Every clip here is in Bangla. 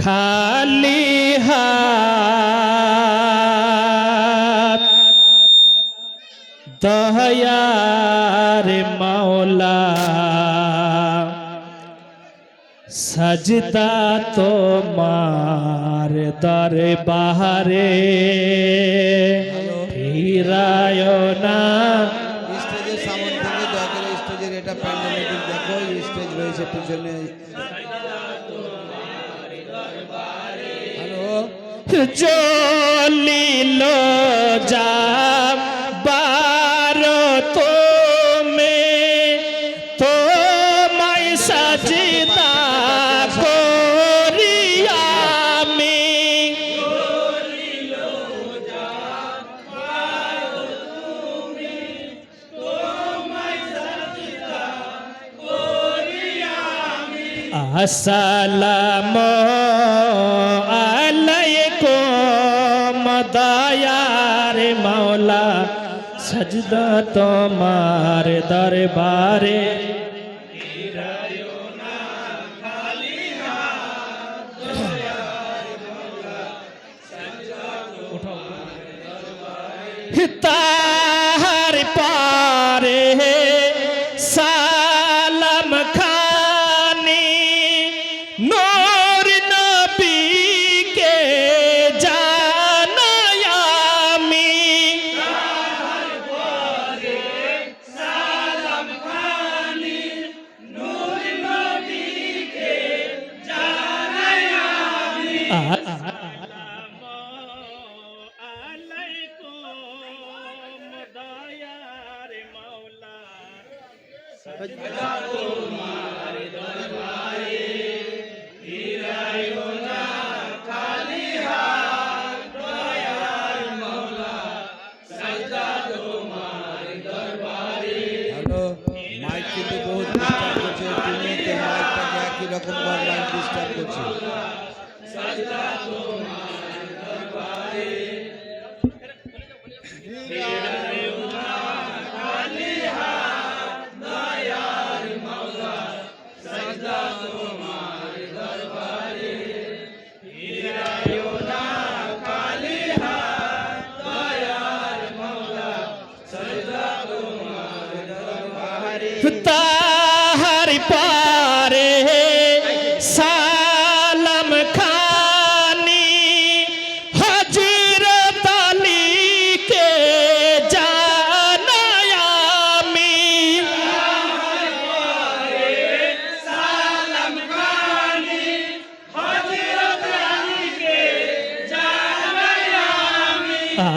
খালি হাত। দয়ার মাওলা, সজদা তোমার দরবারে। ফিরায় না। স্টেজের সামন করে স্টেজের এটা প্যান্ডেলেটিক দেখো স্টেজ রয়েছে পিছনে। জলিল যা বারো তুমি। তোমায় সাজিদা করি আমি। আসসালাম দয়ার মাওলা সজদা তোমার দরবারে। তাহার মাইক কিন্তু বহুত ডিস্টার্ব করছে তুমি তো মাইকটাকে একই রকম মাইক ডিস্টার্ব করছে।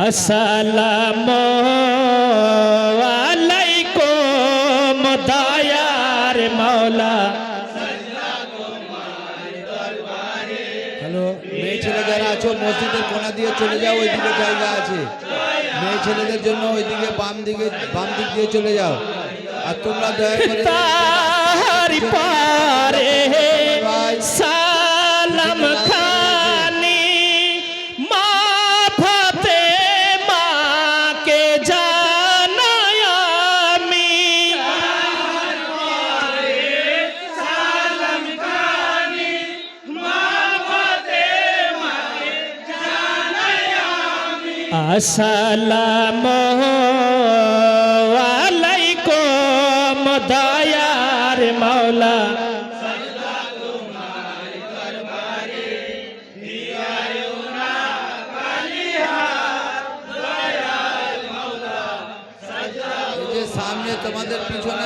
আসসালাম আলাইকুম দয়ার মাওলা। হ্যালো মেয়ে ছেলে যারা আছো মসজিদের কোনা দিয়ে চলে যাও ওইদিকে জায়গা আছে। মেয়ে ছেলেদের জন্য ওইদিকে বাম দিকে বাম দিক দিয়ে চলে যাও। আর তোমরা দয়া করে সালাম খানি আসসালাম আলাইকুম দয়ার মাওলা। সামনে তোমাদের পিছনে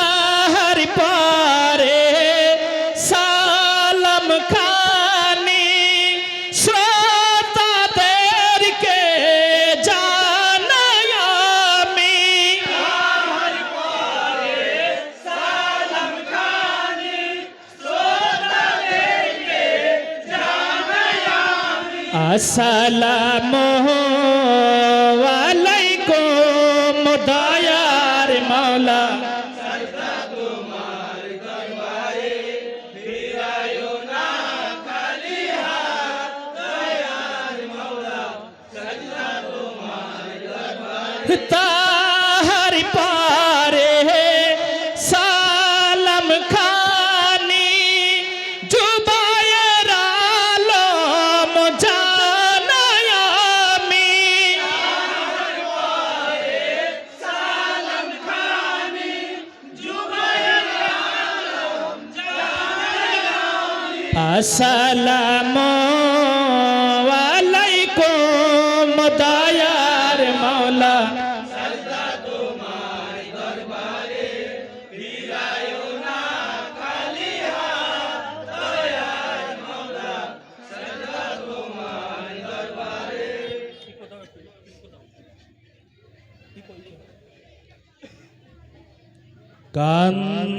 আসসালামু আলাইকুম দয়ার মাওলা। তাহার পারে আসসালামু আলাইকুম দয়ার মাওলা। কান